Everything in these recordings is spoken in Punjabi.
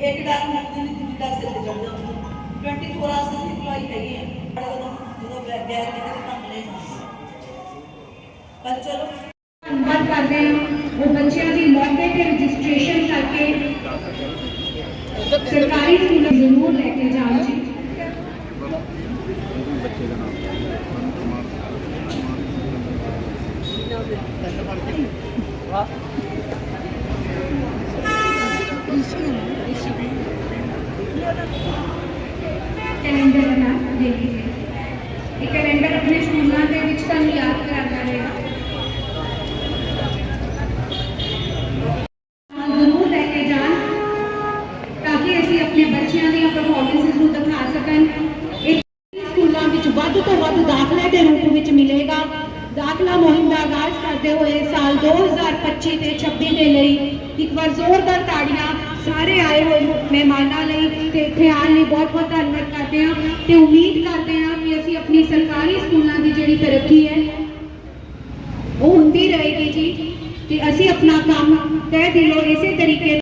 ਇੱਕ ਡਰ ਮੁਕਦੀ ਨਹੀਂ ਦੂਜੀ ਡਰ ਸਿਰ ਤੇ ਚੜ ਜਾਂਦੀ 24 ਆਵਰਸ ਅਸੀਂ employee ਹੈਗੇ ਆ ਪਰ ਜਦੋਂ ਜਦੋਂ ਗੈਰ ਗੈਰ ਕਿਤੇ ਕੰਮ ਨਹੀਂ ਜਾਂਦੇ ਪਰ ਚਲੋ ਧੰਨਵਾਦ ਕਰਦੇ ਹਾਂ ਉਹ ਬੱਚਿਆਂ ਦੀ ਮੌਕੇ ਤੇ ਰਜਿਸਟ੍ਰੇਸ਼ਨ ਕਰਕੇ ਸਰਕਾਰੀ ਸਕੂਲਾਂ ਜ਼ਰੂਰ ਲੈ ਕੇ ਜਾਣ ਜੀ ਕੈਲੰਡਰ ਬਣਾ ਦੇ ਇਹ ਕੈਲੰਡਰ ਆਪਣੇ ਸਕੂਲਾਂ ਦੇ ਵਿੱਚ ਤੁਹਾਨੂੰ ਯਾਦ ਕਰਾਉਂਦਾ ਰਹੇਗਾ। ਜ਼ਰੂਰ ਲੈ ਕੇ ਜਾਣ, ਤਾਂ ਕਿ ਅਸੀਂ ਆਪਣੇ ਬੱਚਿਆਂ ਦੀਆਂ ਪਰਫਾਰਮੈਂਸਿਸ ਨੂੰ ਦਿਖਾ ਸਕਣ। ਇਹ ਸਕੂਲਾਂ ਵਿੱਚ ਵੱਧ ਤੋਂ ਵੱਧ ਦਾਖਲੇ ਦੇ ਰੂਪ ਵਿੱਚ ਮਿਲੇਗਾ। ਦਾਖਲਾ ਮੁਹਿੰਮ ਦਾ ਆਗਾਜ਼ ਕਰਦੇ ਹੋਏ ਸਾਲ 2025 ਤੇ 26 ਦੇ ਲਈ ਇੱਕ ਵਾਰ ਜ਼ੋਰਦਾਰ ਤਾੜੀਆਂ ਸਾਰੇ ਆਏ ਹੋਏ ਮਹਿਮਾਨਾਂ ਲਈ ਤੇ ਇੱਥੇ ਆਉਣ ਲਈ ਬਹੁਤ ਬਹੁਤ ਧੰਨਵਾਦ ਕਰਦੇ ਹਾਂ ਤੇ ਉਮੀਦ ਕਰਦੇ ਹਾਂ ਅਸੀਂ ਆਪਣੀ ਸਰਕਾਰੀ ਸਕੂਲਾਂ ਦੀ ਜਿਹੜੀ ਤਰੱਕੀ ਹੈ, ਉਹ ਹੁੰਦੀ ਰਹੇਗੀ ਜੀ ਤੇ ਅਸੀਂ ਆਪਣਾ ਕੰਮ ਤਹਿ ਦਿਲੋਂ ਇਸੇ ਤਰੀਕੇ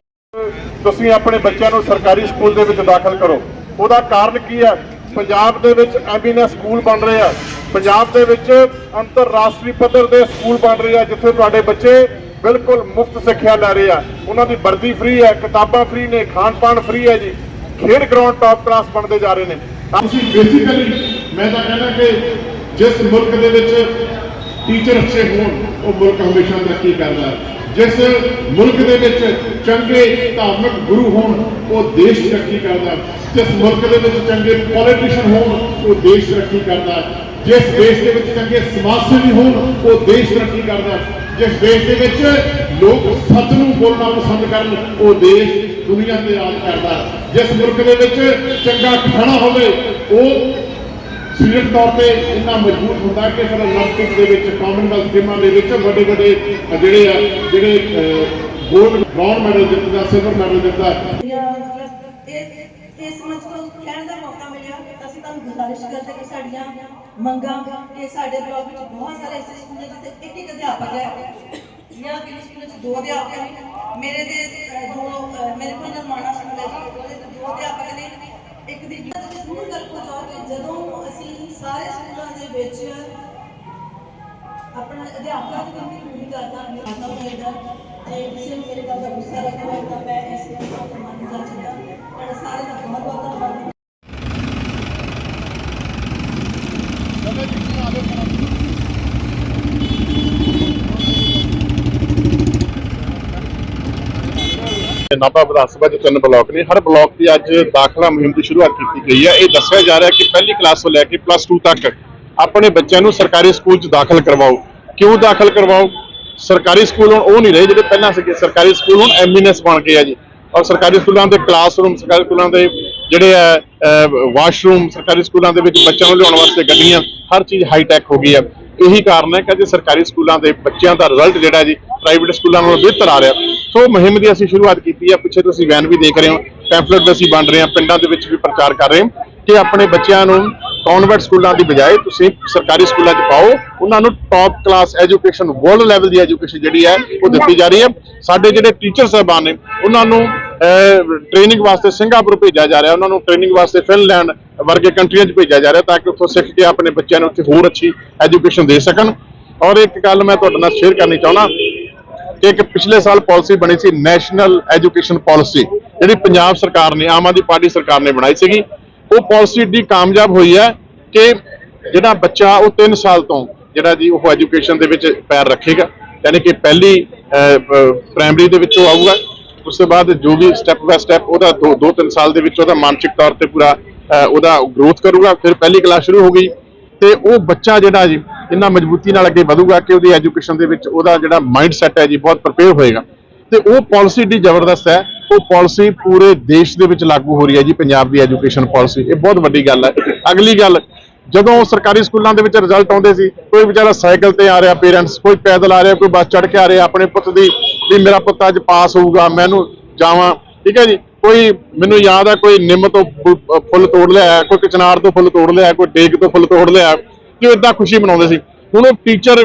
ਤੁਸੀਂ ਆਪਣੇ ਬੱਚਿਆਂ ਨੂੰ ਸਰਕਾਰੀ ਸਕੂਲ ਦੇ ਵਿੱਚ ਦਾਖਲ ਕਰੋ। ਉਹਦਾ ਕਾਰਨ ਕੀ ਹੈ? ਪੰਜਾਬ ਦੇ ਵਿੱਚ ਐਮਬੀਨੈਸ ਸਕੂਲ ਬਣ ਰਹੇ ਆ। ਪੰਜਾਬ ਦੇ ਵਿੱਚ ਅੰਤਰਰਾਸ਼ਟਰੀ ਪੱਧਰ ਦੇ ਸਕੂਲ ਬਣ ਰਹੇ ਆ, ਜਿੱਥੇ ਤੁਹਾਡੇ ਬੱਚੇ ਬਿਲਕੁਲ ਮੁਫਤ ਸਿੱਖਿਆ ਲੈ ਰਹੇ ਆ। ਉਹਨਾਂ ਦੀ ਵਰਦੀ ਫ੍ਰੀ ਹੈ, ਕਿਤਾਬਾਂ ਫ੍ਰੀ ਨੇ ਖਾਣ ਪਾਣ ਫ੍ਰੀ ਹੈ ਜੀ। ਖੇਡ ਗਰਾਊਂਡ ਟਾਪ ਕਲਾਸ ਬਣਦੇ ਜਾ ਰਹੇ ਨੇ। ਤੁਸੀਂ ਬੇਸਿਕਲੀ ਮੈਂ ਤਾਂ ਕਹਿੰਦਾ ਕਿ ਜਿਸ ਮੁਲਕ ਦੇ ਵਿੱਚ ਟੀਚਰ ਅੱਛੇ ਹੋਣ, ਉਹ ਮੁਲਕ ਹਮੇਸ਼ਾ ਤਰੱਕੀ ਕਰਦਾ ਜਿਸ ਮੁਲਕ ਦੇ ਵਿੱਚ ਚੰਗੇ ਧਾਰਮਿਕ ਗੁਰੂ ਹੋਣ, ਉਹ ਦੇਸ਼ ਤਰੱਕੀ ਕਰਦਾ ਜਿਸ ਮੁਲਕ ਦੇ ਵਿੱਚ ਚੰਗੇ ਪੋਲੀਟੀਸ਼ੀਅਨ ਹੋਣ, ਉਹ ਦੇਸ਼ ਤਰੱਕੀ ਕਰਦਾ ਜਿਸ ਦੇਸ਼ ਦੇ ਵਿੱਚ ਚੰਗੇ ਸਮਾਜ ਸੇਵੀ ਹੋਣ, ਉਹ ਦੇਸ਼ ਤਰੱਕੀ ਕਰਦਾ ਜਿਸ ਦੇਸ਼ ਦੇ ਵਿੱਚ ਲੋਕ ਸੱਚ ਨੂੰ ਬੋਲਣਾ ਪਸੰਦ ਕਰਨ, ਉਹ ਦੇਸ਼ ਦੁਨੀਆ ਤੇ ਰਾਜ ਕਰਦਾ ਹੈ। ਜਿਸ ਮੁਲਕ ਦੇ ਵਿੱਚ ਚੰਗਾ ਖਾਣਾ ਹੋਵੇ ਉਹ ਸਰੀਰਕ ਤੌਰ ਤੇ ਇੰਨਾ ਮਜ਼ਬੂਤ ਹੁੰਦਾ ਕਿ ਫਿਰ 올림픽 ਦੇ ਵਿੱਚ ਕਾਮਨਵੈਲਥ ਗੇਮਾਂ ਦੇ ਵਿੱਚ ਵੱਡੇ ਵੱਡੇ ਅ ਜਿਹੜੇ ਆ ਜਿਹੜੇ ਗੋਲਡ ਬ੍ਰੌਂਜ਼ ਮੈਡਲ ਜਿੱਤਦਾ ਸਿਲਵਰ ਮੈਡਲ ਜਿੱਤਦਾ ਜਾਂ ਮਤਲਬ ਇਹ ਇਸ ਮੰਚ ਤੋਂ ਕਹਿਣ ਦਾ ਮੌਕਾ ਮਿਲਿਆ ਅਸੀਂ ਤੁਹਾਨੂੰ ਗੁਜ਼ਾਰਿਸ਼ ਕਰਦੇ ਕਿ ਸਾਡੀਆਂ ਮੰਗਾਂ ਕਿ ਸਾਡੇ ਬਲਾਕ ਵਿੱਚ ਬਹੁਤ ਸਾਰੇ ਐਸੇ ਸਕੂਲ ਨੇ ਜਿੱਥੇ ਇੱਕ ਇੱਕ ਅਧਿਆਪਕ ਹੈ ਜਾਂ ਕਿ ਸਕੂਲ ਵਿੱਚ ਦੋ ਅਧਿਆਪਕ ਨੇ ਮੇਰੇ ਦੇ ਅਹ, ਦੋ ਅਹ, ਮੇਰੇ ਕੋਲ ਨਰਮਾਣਾ ਸਕੂਲ ਹੈ ਜੀ ਉਹਦੇ ਤੇ ਦੋ ਅਧਿਆਪਕ ਨੇ। ਇੱਕ ਦੀ ਜ਼ਰੂਰ ਗੱਲ ਕੋ ਜਾਓ ਕਿ ਜਦੋਂ ਅਸੀਂ ਸਾਰੇ ਸਕੂਲਾਂ ਦੇ ਵਿੱਚ ਆਪਣਾ ਅਧਿਆਪਕਾਂ ਦੀ ਕਮੀ ਪੂਰੀ ਕਰਦਾ ਹਾਂ ਤਾਂ ਹੋਏਗਾ ਤੇ ਕਿਸੇ ਨੂੰ ਮੇਰੇ ਗੱਲ ਦਾ ਗੁੱਸਾ ਲੱਗਦਾ ਤਾਂ ਮੈਂ ਇਸ ਨੂੰ ਬਹੁਤ ਮੰਨ ਜਾ ਚੁੱਕਾ ਪਰ ਸਾਰੇ ਦਾ ਬਹੁਤ ਬਹੁਤ ਧੰਨਵਾਦ ਨਾਭਾ ਵਿਧਾਨ ਸਭਾ ਦੇ ਤਿੰਨ ਬਲਾਕ ਨੇ। ਹਰ ਬਲਾਕ ਦੀ ਅੱਜ ਦਾਖਲਾ ਮੁਹਿੰਮ ਦੀ ਸ਼ੁਰੂਆਤ ਕੀਤੀ ਗਈ ਹੈ। ਇਹ ਦੱਸਿਆ ਜਾ ਰਿਹਾ ਕਿ ਪਹਿਲੀ ਕਲਾਸ ਤੋਂ ਲੈ ਕੇ ਪਲੱਸ 2 ਤੱਕ ਆਪਣੇ ਬੱਚਿਆਂ ਨੂੰ ਸਰਕਾਰੀ ਸਕੂਲ 'ਚ ਦਾਖਲ ਕਰਵਾਓ। ਕਿਉਂ ਦਾਖਲ ਕਰਵਾਓ? ਸਰਕਾਰੀ ਸਕੂਲ ਹੁਣ ਉਹ ਨਹੀਂ ਰਹੇ ਜਿਹੜੇ ਪਹਿਲਾਂ ਸੀਗੇ। ਸਰਕਾਰੀ ਸਕੂਲ ਹੁਣ ਐਮਬੀਨੈਸ ਬਣ ਗਏ ਆ ਜੀ। ਔਰ ਸਰਕਾਰੀ ਸਕੂਲਾਂ ਦੇ ਕਲਾਸਰੂਮ ਸਰਕਾਰੀ ਸਕੂਲਾਂ ਦੇ ਜਿਹੜੇ ਆ ਵਾਸ਼ਰੂਮ ਸਰਕਾਰੀ ਸਕੂਲਾਂ ਦੇ ਵਿੱਚ ਬੱਚਿਆਂ ਨੂੰ ਲਿਆਉਣ ਵਾਸਤੇ ਗੱਡੀਆਂ, ਹਰ ਚੀਜ਼ ਹਾਈ ਟੈਕ ਹੋ ਗਈ ਹੈ ਇਹੀ ਕਾਰਨ ਹੈ ਕਿ ਅੱਜ ਸਰਕਾਰੀ ਸਕੂਲਾਂ ਦੇ ਬੱਚਿਆਂ ਦਾ ਰਿਜ਼ਲਟ ਜਿਹੜਾ ਜੀ ਪ੍ਰਾਈਵੇਟ ਸਕੂਲਾਂ ਨਾਲੋਂ ਬਿਹਤਰ ਆ ਰਿਹਾ। ਸੋ ਮੁਹਿੰਮ ਦੀ ਅਸੀਂ ਸ਼ੁਰੂਆਤ ਕੀਤੀ ਹੈ, ਪਿੱਛੇ ਤੁਸੀਂ ਵੈਨ ਵੀ ਦੇਖ ਰਹੇ ਹੋ ਪੈਂਫਲੇਟ ਵੀ ਅਸੀਂ ਵੰਡ ਰਹੇ ਹਾਂ, ਪਿੰਡਾਂ ਦੇ ਵਿੱਚ ਵੀ ਪ੍ਰਚਾਰ ਕਰ ਰਹੇ ਹਾਂ ਕਿ ਆਪਣੇ ਬੱਚਿਆਂ ਨੂੰ ਕਨਵੈਂਟ ਸਕੂਲਾਂ ਦੀ ਬਜਾਏ ਤੁਸੀਂ ਸਰਕਾਰੀ ਸਕੂਲਾਂ 'ਚ ਪਾਓ। ਉਹਨਾਂ ਨੂੰ top class education world level ਦੀ ਐਜੂਕੇਸ਼ਨ ਜਿਹੜੀ ਹੈ, ਉਹ ਦਿੱਤੀ ਜਾ ਰਹੀ ਹੈ। ਸਾਡੇ ਜਿਹੜੇ ਟੀਚਰ ਸਾਹਿਬਾਨ ਨੇ, ਉਹਨਾਂ ਨੂੰ ਟ੍ਰੇਨਿੰਗ ਵਾਸਤੇ ਸਿੰਗਾਪੁਰ ਭੇਜਿਆ ਜਾ ਰਿਹਾ। ਉਹਨਾਂ ਨੂੰ ਟ੍ਰੇਨਿੰਗ ਵਾਸਤੇ ਫਿਨਲੈਂਡ ਵਰਗੇ ਕੰਟਰੀਆਂ 'ਚ ਭੇਜਿਆ ਜਾ ਰਿਹਾ ਤਾਂ ਕਿ ਉੱਥੋਂ ਸਿੱਖ ਕੇ ਆਪਣੇ ਬੱਚਿਆਂ ਨੂੰ ਉੱਥੇ ਹੋਰ ਅੱਛੀ ਐਜੂਕੇਸ਼ਨ ਦੇ ਸਕਣ। ਔਰ ਇੱਕ ਗੱਲ ਮੈਂ ਤੁਹਾਡੇ ਨਾਲ ਸ਼ੇਅਰ ਕਰਨੀ ਚਾਹੁੰਦਾ ਕਿ ਇੱਕ ਪਿਛਲੇ ਸਾਲ ਪਾਲਿਸੀ ਬਣੀ ਸੀ ਨੈਸ਼ਨਲ ਐਜੂਕੇਸ਼ਨ ਪਾਲਿਸੀ ਜਿਹੜੀ ਪੰਜਾਬ ਸਰਕਾਰ ਨੇ, ਆਮ ਆਦਮੀ ਪਾਰਟੀ ਸਰਕਾਰ ਨੇ ਬਣਾਈ ਸੀਗੀ। ਉਹ ਪਾਲਿਸੀ ਏਡੀ ਕਾਮਯਾਬ ਹੋਈ ਹੈ ਕਿ ਜਿਹੜਾ ਬੱਚਾ ਉਹ 3 ਸਾਲ ਤੋਂ ਜਿਹੜਾ ਜੀ ਉਹ ਐਜੂਕੇਸ਼ਨ ਦੇ ਵਿੱਚ ਪੈਰ ਰੱਖੇਗਾ। ਯਾਨੀ ਕਿ ਪਹਿਲੀ ਪ੍ਰਾਇਮਰੀ ਦੇ ਵਿੱਚੋਂ ਆਊਗਾ। ਉਸ ਤੋਂ ਬਾਅਦ ਜੋ ਵੀ ਸਟੈਪ ਬਾय ਸਟੈਪ ਉਹਦਾ 2 2 3 ਸਾਲ ਦੇ ਵਿੱਚ ਉਹਦਾ ਮਾਨਸਿਕ ਤੌਰ ਤੇ ਪੂਰਾ ਉਹਦਾ ਗਰੋਥ ਕਰੂਗਾ, ਫਿਰ ਪਹਿਲੀ ਕਲਾਸ ਸ਼ੁਰੂ ਹੋ ਗਈ। ਤੇ ਉਹ ਬੱਚਾ ਜਿਹੜਾ ਜੀ, ਇੰਨਾ ਮਜ਼ਬੂਤੀ ਨਾਲ ਅੱਗੇ ਵਧੂਗਾ ਕਿ ਉਹਦੀ ਐਜੂਕੇਸ਼ਨ ਦੇ ਵਿੱਚ ਉਹਦਾ ਜਿਹੜਾ ਮਾਈਂਡ ਸੈਟ ਹੈ ਜੀ, ਬਹੁਤ ਪ੍ਰਪੇਅਰ ਹੋਏਗਾ। ਤੇ ਉਹ ਪਾਲਿਸੀ ਏਡੀ ਜ਼ਬਰਦਸਤ ਹੈ, ਉਹ ਪਾਲਿਸੀ ਪੂਰੇ ਦੇਸ਼ ਦੇ ਵਿੱਚ ਲਾਗੂ ਹੋ ਰਹੀ ਹੈ ਜੀ, ਪੰਜਾਬ ਦੀ ਐਜੂਕੇਸ਼ਨ ਪਾਲਿਸੀ ਇਹ ਬਹੁਤ ਵੱਡੀ ਗੱਲ ਹੈ। ਅਗਲੀ ਗੱਲ ਜਦੋਂ ਸਰਕਾਰੀ ਸਕੂਲਾਂ ਦੇ ਵਿੱਚ ਰਿਜ਼ਲਟ ਆਉਂਦੇ ਸੀ, ਕੋਈ ਵਿਚਾਰਾ ਸਾਈਕਲ ਤੇ ਆ ਰਿਹਾ ਪੇਰੈਂਟਸ ਕੋਈ ਪੈਦਲ ਆ ਰਿਹਾ, ਕੋਈ ਬੱਸ ਚੜ੍ਹ ਕੇ ਆ ਰਿਹਾ, ਆਪਣੇ ਪੁੱਤ ਦੀ, ਵੀ ਮੇਰਾ ਪੁੱਤ ਅੱਜ ਪਾਸ ਹੋਊਗਾ ਮੈਨੂੰ ਜਾਵਾਂ, ਠੀਕ ਹੈ ਜੀ? ਕੋਈ ਮੈਨੂੰ ਯਾਦ ਹੈ ਕੋਈ ਨਿੰਮ ਤੋਂ ਫੁੱਲ- ਤੋੜ ਲਿਆ ਕੋਈ ਕਚਨਾਰ ਤੋਂ ਫੁੱਲ ਤੋੜ ਲਿਆ ਕੋਈ ਡੇਗ ਤੋਂ ਫੁੱਲ ਤੋੜ ਲਿਆ ਕਿ ਉਹ ਇਦਾਂ ਖੁਸ਼ੀ ਮਨਾਉਂਦੇ ਸੀ। ਹੁਣ ਉਹ ਟੀਚਰ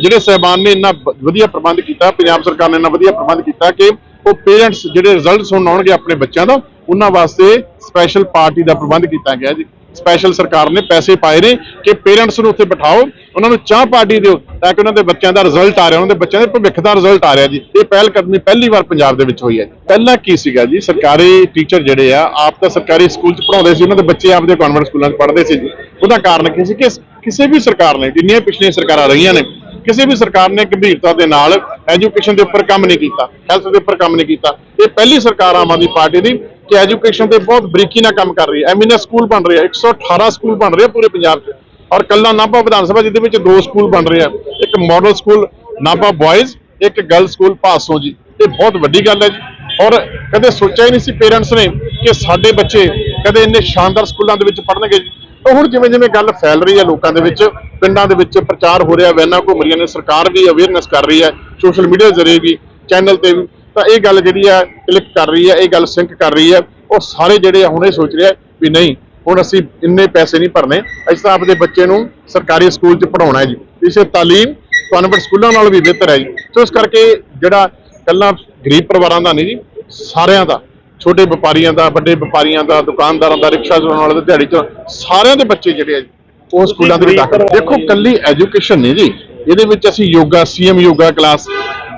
ਜਿਹੜੇ ਸਹਿਬਾਨ ਨੇ ਇੰਨਾ ਵਧੀਆ ਪ੍ਰਬੰਧ ਕੀਤਾ, ਪੰਜਾਬ ਸਰਕਾਰ ਨੇ ਇੰਨਾ ਵਧੀਆ ਪ੍ਰਬੰਧ ਕੀਤਾ ਕਿ ਉਹ ਪੇਰੈਂਟਸ ਜਿਹੜੇ ਰਿਜ਼ਲਟ ਸੁਣਨ ਆਉਣਗੇ ਆਪਣੇ ਬੱਚਿਆਂ ਦਾ, ਉਹਨਾਂ ਵਾਸਤੇ ਸਪੈਸ਼ਲ ਪਾਰਟੀ ਦਾ ਪ੍ਰਬੰਧ ਕੀਤਾ ਗਿਆ ਜੀ। ਸਪੈਸ਼ਲ ਸਰਕਾਰ ਨੇ ਪੈਸੇ ਪਾਏ ਨੇ ਕਿ ਪੇਰੈਂਟਸ ਨੂੰ ਉੱਥੇ ਬਿਠਾਓ, ਉਹਨਾਂ ਨੂੰ ਚਾਹ ਪਾਰਟੀ ਦਿਓ ਤਾਂ ਕਿ ਉਹਨਾਂ ਦੇ ਬੱਚਿਆਂ ਦਾ ਰਿਜ਼ਲਟ ਆ ਰਿਹਾ, ਉਹਨਾਂ ਦੇ ਬੱਚਿਆਂ ਦੇ ਭਵਿੱਖ ਦਾ ਰਿਜ਼ਲਟ ਆ ਰਿਹਾ ਜੀ। ਇਹ ਪਹਿਲ ਕਦਮੀ ਪਹਿਲੀ ਵਾਰ ਪੰਜਾਬ ਦੇ ਵਿੱਚ ਹੋਈ ਹੈ ਪਹਿਲਾਂ ਕੀ ਸੀਗਾ ਜੀ? ਸਰਕਾਰੀ ਟੀਚਰ ਜਿਹੜੇ ਆ, ਆਪ ਤਾਂ ਸਰਕਾਰੀ ਸਕੂਲ 'ਚ ਪੜਾਉਂਦੇ ਸੀ, ਉਹਨਾਂ ਦੇ ਬੱਚੇ ਆਪਦੇ ਕਨਵੈਂਟ ਸਕੂਲਾਂ 'ਚ ਪੜ੍ਹਦੇ ਸੀ ਜੀ। ਉਹਦਾ ਕਾਰਨ ਕੀ ਸੀ ਕਿ ਕਿਸੇ ਵੀ ਸਰਕਾਰ ਨੇ, ਜਿੰਨੀਆਂ ਪਿਛਲੀਆਂ ਸਰਕਾਰਾਂ ਰਹੀਆਂ ਨੇ, ਕਿਸੇ ਵੀ ਸਰਕਾਰ ਨੇ ਗੰਭੀਰਤਾ ਦੇ ਨਾਲ ਐਜੂਕੇਸ਼ਨ ਦੇ ਉੱਪਰ ਕੰਮ ਨਹੀਂ ਕੀਤਾ ਹੈਲਥ ਦੇ ਉੱਪਰ ਕੰਮ ਨਹੀਂ ਕੀਤਾ। ਇਹ ਪਹਿਲੀ ਸਰਕਾਰ ਆਮ ਆਦਮੀ ਪਾਰਟੀ ਦੀ ਕਿ ਐਜੂਕੇਸ਼ਨ ਤੇ ਬਹੁਤ ਬਰੀਕੀ ਨਾਲ ਕੰਮ ਕਰ ਰਹੀ ਹੈ। ਐਮੀਨਸ ਸਕੂਲ ਬਣ ਰਹੇ ਆ 118 ਸਕੂਲ ਬਣ ਰਿਹਾ ਪੂਰੇ ਪੰਜਾਬ 'ਚ। ਔਰ ਕੱਲਾ ਨਾਭਾ ਵਿਧਾਨ ਸਭਾ, ਜਿਹਦੇ ਵਿੱਚ ਦੋ ਸਕੂਲ ਬਣ ਰਿਹਾ ਇੱਕ ਮਾਡਲ ਸਕੂਲ, ਨਾਭਾ ਬॉयਜ਼ ਇੱਕ ਗਰਲ ਸਕੂਲ ਪਾਸੋਂ ਜੀ। ਇਹ ਬਹੁਤ ਵੱਡੀ ਗੱਲ ਹੈ ਜੀ। ਔਰ ਕਦੇ ਸੋਚਿਆ ਹੀ ਨਹੀਂ ਸੀ ਪੇਰੈਂਟਸ ਨੇ ਕਿ ਸਾਡੇ ਬੱਚੇ ਕਦੇ ਇੰਨੇ ਸ਼ਾਨਦਾਰ ਸਕੂਲਾਂ ਦੇ ਵਿੱਚ ਪੜ੍ਹਨਗੇ ਜੀ। ਹੁਣ ਜਿਵੇਂ ਜਿਵੇਂ ਗੱਲ ਫੈਲ ਰਹੀ ਹੈ ਲੋਕਾਂ ਦੇ ਵਿੱਚ, ਪਿੰਡਾਂ ਦੇ ਵਿੱਚ ਪ੍ਰਚਾਰ ਹੋ ਰਿਹਾ, ਵੈਨਾਂ ਘੁੰਮ ਰਹੀਆਂ ਨੇ, ਸਰਕਾਰ ਵੀ ਅਵੇਅਰਨੈਸ ਕਰ ਰਹੀ ਹੈ, ਸੋਸ਼ਲ ਮੀਡੀਆ ਜ਼ਰੀਏ ਵੀ ਚੈਨਲ ਤੇ ਵੀ। ਤਾਂ ਇਹ ਗੱਲ ਜਿਹੜੀ ਹੈ ਕਲਿੱਕ ਕਰ ਰਹੀ ਹੈ ਇਹ ਗੱਲ ਸਿੰਕ ਕਰ ਰਹੀ ਹੈ ਉਹ ਸਾਰੇ ਜਿਹੜੇ ਆ ਹੁਣ ਇਹ ਸੋਚ ਰਿਹਾ ਵੀ ਨਹੀਂ ਹੁਣ ਅਸੀਂ ਇੰਨੇ ਪੈਸੇ ਨਹੀਂ ਭਰਨੇ ਅਸੀਂ ਤਾਂ ਆਪਦੇ ਬੱਚੇ ਨੂੰ ਸਰਕਾਰੀ ਸਕੂਲ 'ਚ ਪੜਾਉਣਾ ਹੈ ਜੀ। ਇਸੇ ਤਾਲੀਮ ਕਨਵੈਂਟ ਸਕੂਲਾਂ ਨਾਲ ਵੀ ਬਿਹਤਰ ਹੈ ਜੀ। ਸੋ ਇਸ ਕਰਕੇ ਜਿਹੜਾ ਕੱਲਾ ਗਰੀਬ ਪਰਿਵਾਰਾਂ ਦਾ ਨਹੀਂ ਜੀ ਸਾਰਿਆਂ ਦਾ ਛੋਟੇ ਵਪਾਰੀਆਂ ਦਾ ਵੱਡੇ ਵਪਾਰੀਆਂ ਦਾ ਦੁਕਾਨਦਾਰਾਂ ਦਾ ਰਿਕਸ਼ਾ ਚਲਾਉਣ ਵਾਲੇ ਦਾ ਦਿਹਾੜੀ ਚ ਸਾਰਿਆਂ ਦੇ ਬੱਚੇ ਜਿਹੜੇ ਆ ਜੀ, ਉਹ ਸਕੂਲਾਂ ਦੇ ਵਿੱਚ ਦਾਖਲ ਦੇਖੋ ਕੱਲੀ ਐਜੂਕੇਸ਼ਨ ਨਹੀਂ ਜੀ ਇਹਦੇ ਵਿੱਚ ਅਸੀਂ ਯੋਗਾ ਸੀਐਮ ਯੋਗਾ ਕਲਾਸ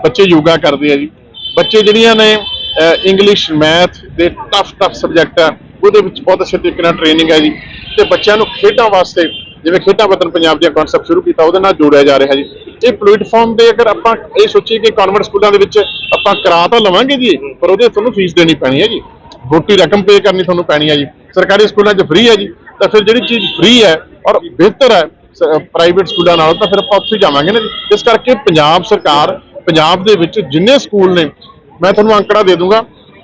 ਬੱਚੇ ਯੋਗਾ ਕਰਦੇ ਆ ਜੀ। ਬੱਚੇ ਜਿਹੜੀਆਂ ਨੇ ਇੰਗਲਿਸ਼ ਮੈਥ ਦੇ ਟਫ ਟਫ ਸਬਜੈਕਟ ਆ, ਉਹਦੇ ਵਿੱਚ ਬਹੁਤ ਅੱਛੇ ਤਰੀਕੇ ਨਾਲ ਟ੍ਰੇਨਿੰਗ ਹੈ ਜੀ। ਤੇ ਬੱਚਿਆਂ ਨੂੰ ਖੇਡਾਂ ਵਾਸਤੇ, ਜਿਵੇਂ ਖੇਡਾਂ ਵਤਨ ਪੰਜਾਬ ਦੀਆਂ ਕਨਸੈਪਟ ਸ਼ੁਰੂ ਕੀਤਾ, ਉਹਦੇ ਨਾਲ ਜੋੜਿਆ ਜਾ ਰਿਹਾ ਜੀ। ਇਹ ਪਲੇਟਫਾਰਮ ਦੇ ਅਗਰ ਆਪਾਂ ਇਹ ਸੋਚੀਏ ਕਿ ਕਨਵੈਂਟ ਸਕੂਲਾਂ ਦੇ ਵਿੱਚ ਆਪਾਂ ਕਰਾ ਤਾਂ ਲਵਾਂਗੇ ਜੀ, ਪਰ ਉਹਦੇ ਤੁਹਾਨੂੰ ਫੀਸ ਦੇਣੀ ਪੈਣੀ ਹੈ ਜੀ। ਮੋਟੀ ਰਕਮ ਪੇ ਕਰਨੀ ਤੁਹਾਨੂੰ ਪੈਣੀ ਹੈ ਜੀ। ਸਰਕਾਰੀ ਸਕੂਲਾਂ 'ਚ ਫ੍ਰੀ ਹੈ ਜੀ, ਤਾਂ ਫਿਰ ਜਿਹੜੀ ਚੀਜ਼ ਫ੍ਰੀ ਹੈ ਔਰ ਬਿਹਤਰ ਹੈ ਪ੍ਰਾਈਵੇਟ ਸਕੂਲਾਂ ਨਾਲੋਂ, ਤਾਂ ਫਿਰ ਆਪਾਂ ਉੱਥੇ ਜਾਵਾਂਗੇ ਨਾ ਜੀ। ਇਸ ਕਰਕੇ ਪੰਜਾਬ ਸਰਕਾਰ ਪੰਜਾਬ ਦੇ ਵਿੱਚ ਜਿੰਨੇ ਸਕੂਲ ਨੇ ਮੈਂ ਤੁਹਾਨੂੰ ਅੰਕੜਾ ਦੇ ਦੂੰਗਾ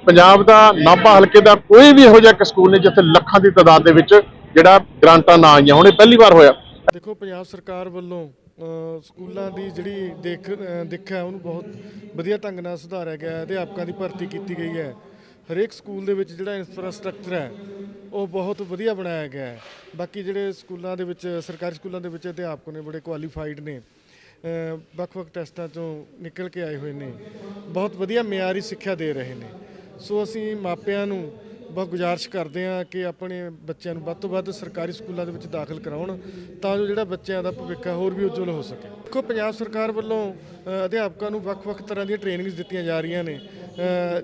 ਪੰਜਾਬ ਦਾ ਨਾਭਾ ਹਲਕੇ ਦਾ ਕੋਈ ਵੀ ਇਹੋ ਜਿਹਾ ਇੱਕ ਸਕੂਲ ਨਹੀਂ ਜਿੱਥੇ ਲੱਖਾਂ ਦੀ ਤਾਦਾਦ ਦੇ ਵਿੱਚ ਜਿਹੜਾ ਗ੍ਰਾਂਟਾਂ ਨਾ ਆਈਆਂ ਹੁਣ ਇਹ ਪਹਿਲੀ ਵਾਰ ਹੋਇਆ। ਦੇਖੋ ਪੰਜਾਬ ਸਰਕਾਰ ਵੱਲੋਂ ਸਕੂਲਾਂ ਦੀ ਜਿਹੜੀ ਦੇਖ ਅ, ਦਿੱਖ ਹੈ ਉਹਨੂੰ ਬਹੁਤ ਵਧੀਆ ਢੰਗ ਨਾਲ ਸੁਧਾਰਿਆ ਗਿਆ ਹੈ ਅਧਿਆਪਕਾਂ ਦੀ ਭਰਤੀ ਕੀਤੀ ਗਈ ਹੈ। ਹਰੇਕ ਸਕੂਲ ਦੇ ਵਿੱਚ ਜਿਹੜਾ ਇਨਫਰਾਸਟ੍ਰਕਚਰ ਹੈ ਉਹ ਬਹੁਤ ਵਧੀਆ ਬਣਾਇਆ ਗਿਆ ਹੈ। ਬਾਕੀ ਜਿਹੜੇ ਸਕੂਲਾਂ ਦੇ ਵਿੱਚ ਸਰਕਾਰੀ ਸਕੂਲਾਂ ਦੇ ਵਿੱਚ ਅਧਿਆਪਕ ਨੇ ਬੜੇ ਕੁਆਲੀਫਾਈਡ ਨੇ ਵੱਖ-ਵੱਖ ਟੈਸਟਾਂ ਚੋਂ ਨਿਕਲ ਕੇ ਆਏ ਹੋਏ ਨੇ। ਬਹੁਤ ਵਧੀਆ ਮਿਆਰੀ ਸਿੱਖਿਆ ਦੇ ਰਹੇ ਨੇ। ਸੋ ਅਸੀਂ ਮਾਪਿਆਂ ਨੂੰ ਬਹੁਤ ਗੁਜ਼ਾਰਿਸ਼ ਕਰਦੇ ਹਾਂ ਕਿ ਆਪਣੇ ਬੱਚਿਆਂ ਨੂੰ ਵੱਧ ਤੋਂ ਵੱਧ ਸਰਕਾਰੀ ਸਕੂਲਾਂ ਦੇ ਵਿੱਚ ਦਾਖਲ ਕਰਾਉਣ ਤਾਂ ਜੋ ਜਿਹੜਾ ਬੱਚਿਆਂ ਦਾ ਭਵਿੱਖ ਹੋਰ ਵੀ ਉਜਵਲ ਹੋ ਸਕੇ। ਦੇਖੋ, ਪੰਜਾਬ ਸਰਕਾਰ ਵੱਲੋਂ ਅਧਿਆਪਕਾਂ ਨੂੰ ਵੱਖ-ਵੱਖ ਤਰ੍ਹਾਂ ਦੀਆਂ ਟ੍ਰੇਨਿੰਗਸ ਦਿੱਤੀਆਂ ਜਾ ਰਹੀਆਂ ਨੇ।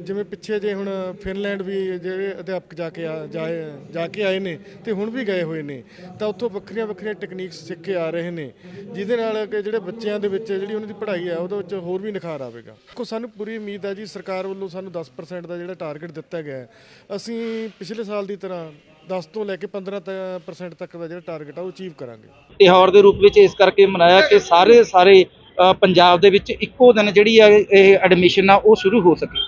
ਜਿਵੇਂ ਪਿੱਛੇ ਜੇ ਹੁਣ ਫਿਨਲੈਂਡ ਵੀ ਜਿਹੜੇ ਅਧਿਆਪਕ ਜਾ ਕੇ ਆ- ਜਾਏ, ਜਾ ਕੇ ਆਏ ਨੇ ਤੇ ਹੁਣ ਵੀ ਗਏ ਹੋਏ ਨੇ, ਤਾਂ ਉੱਥੋਂ ਵੱਖਰੀਆਂ ਵੱਖਰੀਆਂ ਟੈਕਨੀਕਸ ਸਿੱਖ ਕੇ ਆ ਰਹੇ ਨੇ, ਜਿਹਦੇ ਨਾਲ ਕਿ ਜਿਹੜੇ ਬੱਚਿਆਂ ਦੇ ਵਿੱਚ ਜਿਹੜੀ ਉਹਨਾਂ ਦੀ ਪੜ੍ਹਾਈ ਹੈ ਉਹਦੇ ਵਿੱਚ ਹੋਰ ਵੀ ਨਿਖਾਰ ਆਵੇਗਾ। ਦੇਖੋ, ਸਾਨੂੰ ਪੂਰੀ ਉਮੀਦ ਹੈ ਜੀ, ਸਰਕਾਰ ਵੱਲੋਂ ਸਾਨੂੰ 10% ਦਾ ਜਿਹੜਾ ਟਾਰਗੇਟ ਦਿੱਤਾ ਗਿਆ ਹੈ। ਅਸੀਂ ਪਿਛਲੇ ਸਾਲ ਦੀ ਤਰ੍ਹਾਂ 10 ਤੋਂ ਲੈ ਕੇ 15% ਤੱਕ ਦਾ ਜਿਹੜਾ ਟਾਰਗੇਟ ਆ, ਉਹ ਅਚੀਵ ਕਰਾਂਗੇ। ਤਿਉਹਾਰ ਦੇ ਰੂਪ ਵਿੱਚ ਇਸ ਕਰਕੇ ਮਨਾਇਆ ਕਿ ਸਾਰੇ ਸਾਰੇ ਪੰਜਾਬ ਦੇ ਵਿੱਚ ਇੱਕੋ ਦਿਨ ਜਿਹੜੀ ਆ ਇਹ ਐਡਮਿਸ਼ਨ ਆ ਉਹ ਸ਼ੁਰੂ ਹੋ ਸਕੇ।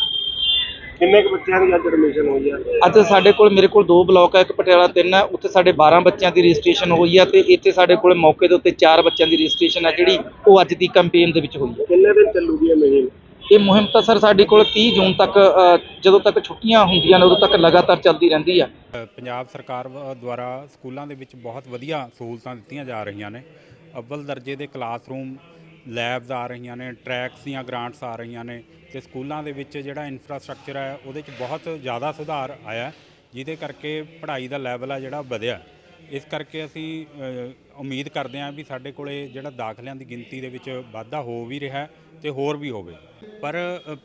ਕਿੰਨੇ ਕੁ ਬੱਚਿਆਂ ਦੀ ਅੱਜ ਐਡਮਿਸ਼ਨ ਹੋਈ ਆ? ਅੱਜ ਸਾਡੇ ਕੋਲ ਮੇਰੇ ਕੋਲ ਦੋ ਬਲਾਕ ਆ ਇੱਕ ਪਟਿਆਲਾ ਤਿੰਨ ਆ ਉੱਥੇ ਸਾਡੇ 12 ਬੱਚਿਆਂ ਦੀ ਰਜਿਸਟ੍ਰੇਸ਼ਨ ਹੋਈ ਆ ਤੇ ਇੱਥੇ ਸਾਡੇ ਕੋਲ ਮੌਕੇ ਦੇ ਉੱਤੇ ਚਾਰ ਬੱਚਿਆਂ ਦੀ ਰਜਿਸਟ੍ਰੇਸ਼ਨ ਆ ਜਿਹੜੀ ਉਹ ਅੱਜ ਦੀ ਕੈਂਪੇਨ ਦੇ ਵਿੱਚ ਹੋਈ ਆ। ਕਿੰਨੇ ਦਿਨ ਚੱਲੂਗੀ ਇਹ ਮੁਹਿੰਮ ਇਹ ਮੁਹਿੰਮ ਤਾਂ ਸਰ ਸਾਡੇ ਕੋਲ 30 ਜੂਨ ਤੱਕ ਜਦੋਂ ਤੱਕ ਛੁੱਟੀਆਂ ਹੁੰਦੀਆਂ ਨੇ ਉਦੋਂ ਤੱਕ ਲਗਾਤਾਰ ਚੱਲਦੀ ਰਹਿੰਦੀ ਆ। ਪੰਜਾਬ ਸਰਕਾਰ ਦੁਆਰਾ ਸਕੂਲਾਂ ਦੇ ਵਿੱਚ ਬਹੁਤ ਵਧੀਆ ਸਹੂਲਤਾਂ ਦਿੱਤੀਆਂ ਜਾ ਰਹੀਆਂ ਨੇ। ਅਵਲ ਦਰਜੇ ਦੇ ਕਲਾਸਰੂਮ ਲੈਬਸ ਆ ਰਹੀਆਂ ਨੇ, ਟਰੈਕਸ ਦੀਆਂ ਗ੍ਰਾਂਟਸ ਆ ਰਹੀਆਂ ਨੇ ਤੇ ਸਕੂਲਾਂ ਦੇ ਵਿੱਚ ਜਿਹੜਾ ਇਨਫਰਾਸਟ੍ਰਕਚਰ ਹੈ ਉਹਦੇ 'ਚ ਬਹੁਤ ਜ਼ਿਆਦਾ ਸੁਧਾਰ ਆਇਆ ਜਿਹਦੇ ਕਰਕੇ ਪੜ੍ਹਾਈ ਦਾ ਲੈਵਲ ਆ ਜਿਹੜਾ ਵਧਿਆ ਇਸ ਕਰਕੇ ਅਸੀਂ ਉਮੀਦ ਕਰਦੇ ਹਾਂ ਵੀ ਸਾਡੇ ਕੋਲੇ ਜਿਹੜਾ ਦਾਖਲਿਆਂ ਦੀ ਗਿਣਤੀ ਦੇ ਵਿੱਚ ਵਾਧਾ ਹੋ ਵੀ ਰਿਹਾ ਹੈ ਤੇ ਹੋਰ ਵੀ ਹੋਵੇ। ਪਰ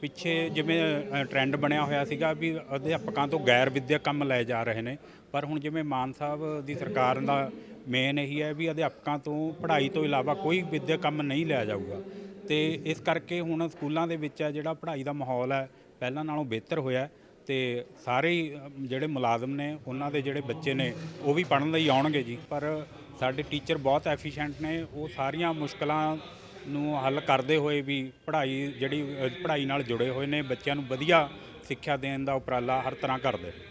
ਪਿੱਛੇ ਜਿਵੇਂ ਟ੍ਰੈਂਡ ਬਣਿਆ ਹੋਇਆ ਸੀਗਾ ਵੀ ਅਧਿਆਪਕਾਂ ਤੋਂ ਗੈਰ ਵਿਦਿਅਕ ਕੰਮ ਲਏ ਜਾ ਰਹੇ ਨੇ। ਪਰ ਹੁਣ ਜਿਵੇਂ ਮਾਨ ਸਾਹਿਬ ਦੀ ਸਰਕਾਰ ਦਾ ਮੇਨ ਇਹੀ ਹੈ ਵੀ ਅਧਿਆਪਕਾਂ ਤੋਂ ਪੜ੍ਹਾਈ ਤੋਂ ਇਲਾਵਾ ਕੋਈ ਵਿਦਿਅਕ ਕੰਮ ਨਹੀਂ ਲਿਆ ਜਾਊਗਾ। ਤੇ ਇਸ ਕਰਕੇ ਹੁਣ ਸਕੂਲਾਂ ਦੇ ਵਿੱਚ ਹੈ ਜਿਹੜਾ ਪੜ੍ਹਾਈ ਦਾ ਮਾਹੌਲ ਹੈ, ਪਹਿਲਾਂ ਨਾਲੋਂ ਬਿਹਤਰ ਹੋਇਆ ਹੈ। ਤੇ ਸਾਰੇ ਜਿਹੜੇ ਮੁਲਾਜ਼ਮ ਨੇ, ਉਹਨਾਂ ਦੇ ਜਿਹੜੇ ਬੱਚੇ ਨੇ, ਉਹ ਵੀ ਪੜ੍ਹਨ ਲਈ ਆਉਣਗੇ ਜੀ। ਪਰ ਸਾਡੇ ਟੀਚਰ ਬਹੁਤ ਐਫੀਸ਼ੀਐਂਟ ਨੇ, ਉਹ ਸਾਰੀਆਂ ਮੁਸ਼ਕਲਾਂ ਨੂੰ ਹੱਲ ਕਰਦੇ ਹੋਏ ਵੀ ਪੜ੍ਹਾਈ ਜਿਹੜੀ ਅ, ਪੜ੍ਹਾਈ ਨਾਲ ਜੁੜੇ ਹੋਏ ਨੇ ਬੱਚਿਆਂ ਨੂੰ ਵਧੀਆ ਸਿੱਖਿਆ ਦੇਣ ਦਾ ਉਪਰਾਲਾ ਹਰ ਤਰ੍ਹਾਂ ਕਰਦੇ ਨੇ।